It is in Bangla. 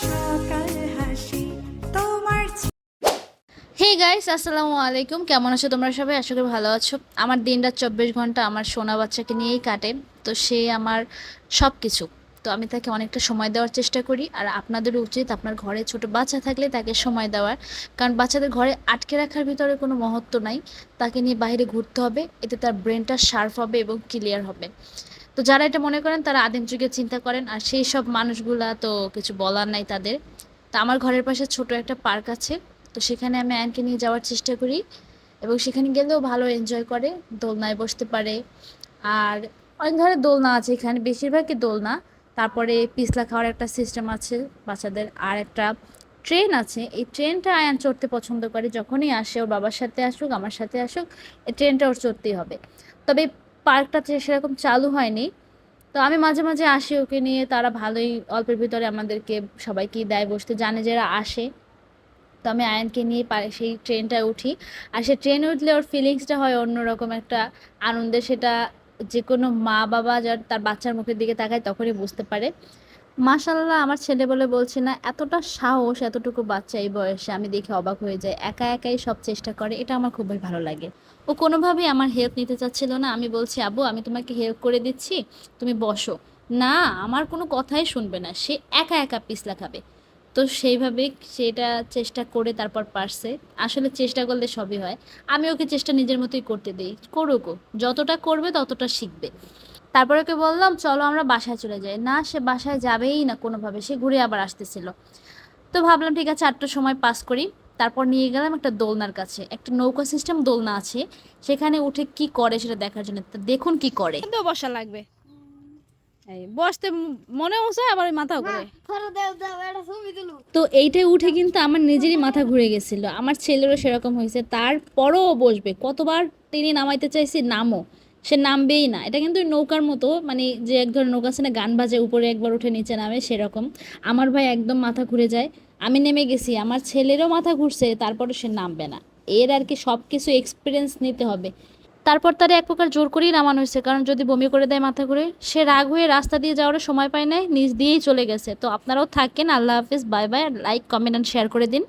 সকাল হে গাইস আসসালামু আলাইকুম কেমন আছো তোমরা সবাই? আশা করি ভালো আছো। আমার দিনটা চব্বিশ ঘণ্টা আমার সোনা বাচ্চাকে নিয়েই কাটে। তো সে আমার সব কিছু তো আমি তাকে অনেকটা সময় দেওয়ার চেষ্টা করি। আর আপনাদেরও উচিত আপনার ঘরে ছোট বাচ্চা থাকলে তাকে সময় দেওয়ার। কারণ বাচ্চাদের ঘরে আটকে রাখার ভিতরে কোনো মহত্ব নাই। তাকে নিয়ে বাইরে ঘুরতে হবে। এতে তার ব্রেনটা শার্প হবে এবং ক্লিয়ার হবে। তো যারা এটা মনে করেন, তারা আদিম যুগে চিন্তা করেন, আর সেই সব মানুষগুলা তো কিছু বলার নাই তাদের। তো আমার ঘরের পাশে ছোট একটা পার্ক আছে, তো সেখানে আমি আয়নকে নিয়ে যাওয়ার চেষ্টা করি এবং সেখানে গেলেও ভালো এনজয় করে, দোলনায় বসতে পারে। আর অনেক ধরনের দোলনা আছে এখানে, বেশিরভাগই দোলনা। তারপরে পিছলা খাওয়ার একটা সিস্টেম আছে বাচ্চাদের। আর একটা ট্রেন আছে, এই ট্রেনটা আয়ান চড়তে পছন্দ করে। যখনই আসে, ওর বাবার সাথে আসুক, আমার সাথে আসুক, এই ট্রেনটা ওর চড়তেই হবে। তবে পার্কটা সেরকম চালু হয়নি। তো আমি মাঝে মাঝে আসি ওকে নিয়ে, তারা ভালোই অল্পের ভিতরে আমাদেরকে সবাইকেই দেয়, বসতে জানে যারা আসে। তো আমি আয়নকে নিয়ে সেই ট্রেনটায় উঠি। আর সে ট্রেনে উঠলে ওর ফিলিংসটা হয় অন্যরকম একটা আনন্দে সেটা যে কোনো মা বাবা যার, তার বাচ্চার মুখের দিকে তাকায় তখনই বুঝতে পারে। মাশাল্লাহ আমার ছেলে বলে বলছি না, এতটা সাহস, এতটুকু বাচ্চা এই বয়সে আমি দেখে অবাক হয়ে যাই। একা একাই সব চেষ্টা করে, এটা আমার খুবই ভালো লাগে। ও কোনোভাবেই আমার হেল্প নিতে চাচ্ছিল না। আমি বলছি আবু আমি তোমাকে হেল্প করে দিচ্ছি, তুমি বসো। না, আমার কোনো কথাই শুনবে না। সে একা একা পিছলা খাবে। তো সেইভাবে সেটা চেষ্টা করে তারপর পারছে। আসলে চেষ্টা করলে সবই হয়। আমি ওকে চেষ্টা নিজের মতোই করতে দিই। করুক। যতটা করবে ততটা শিখবে। তারপর ওকে বললাম চলো আমরা বাসায় চলে যাই। না সে বাসায় যাবেই না কোনোভাবে সে ঘুরে আবার আসতেছিল। তো ভাবলাম ঠিক আছে আটটার সময় পাস করি। তারপর নিয়ে গেলাম একটা দোলনার কাছে একটা নৌকা সিস্টেম দোলনা আছে। সেখানে উঠে কি করে সেটা দেখার জন্য দেখুন কি করে। কিন্তু বসা লাগবে। বসতে মনে হচ্ছে আবার মাথাও করে তো এইটাই উঠে কিন্তু আমার নিজেরই মাথা ঘুরে গেছিল। আমার ছেলেরও সেরকম হয়েছে। তারপরও বসবে। কতবার তিনি নামাইতে চাইছি নামও সে নামবেই না। এটা কিন্তু নৌকার মতো মানে যে এক ধরনের নৌকা আছে না, গান বাজে, উপরে একবার উঠে নিচে নামে, সেরকম। আমার ভাই একদম মাথা ঘুরে যায়। আমি নেমে গেছি, আমার ছেলেরও মাথা ঘুরছে, তারপরে সে নামবে না। এর আর কি সব কিছু এক্সপিরিয়েন্স নিতে হবে। তারপর তার এক প্রকার জোর করেই নামানো হয়েছে, কারণ যদি বমি করে দেয় মাথা ঘুরে, সে রাগ হয়ে রাস্তা দিয়ে যাওয়ার সময় পায় নাই, নিজ দিয়েই চলে গেছে। তো আপনারাও থাকেন, আল্লাহ হাফিজ, bye bye like comment and share করে দিন।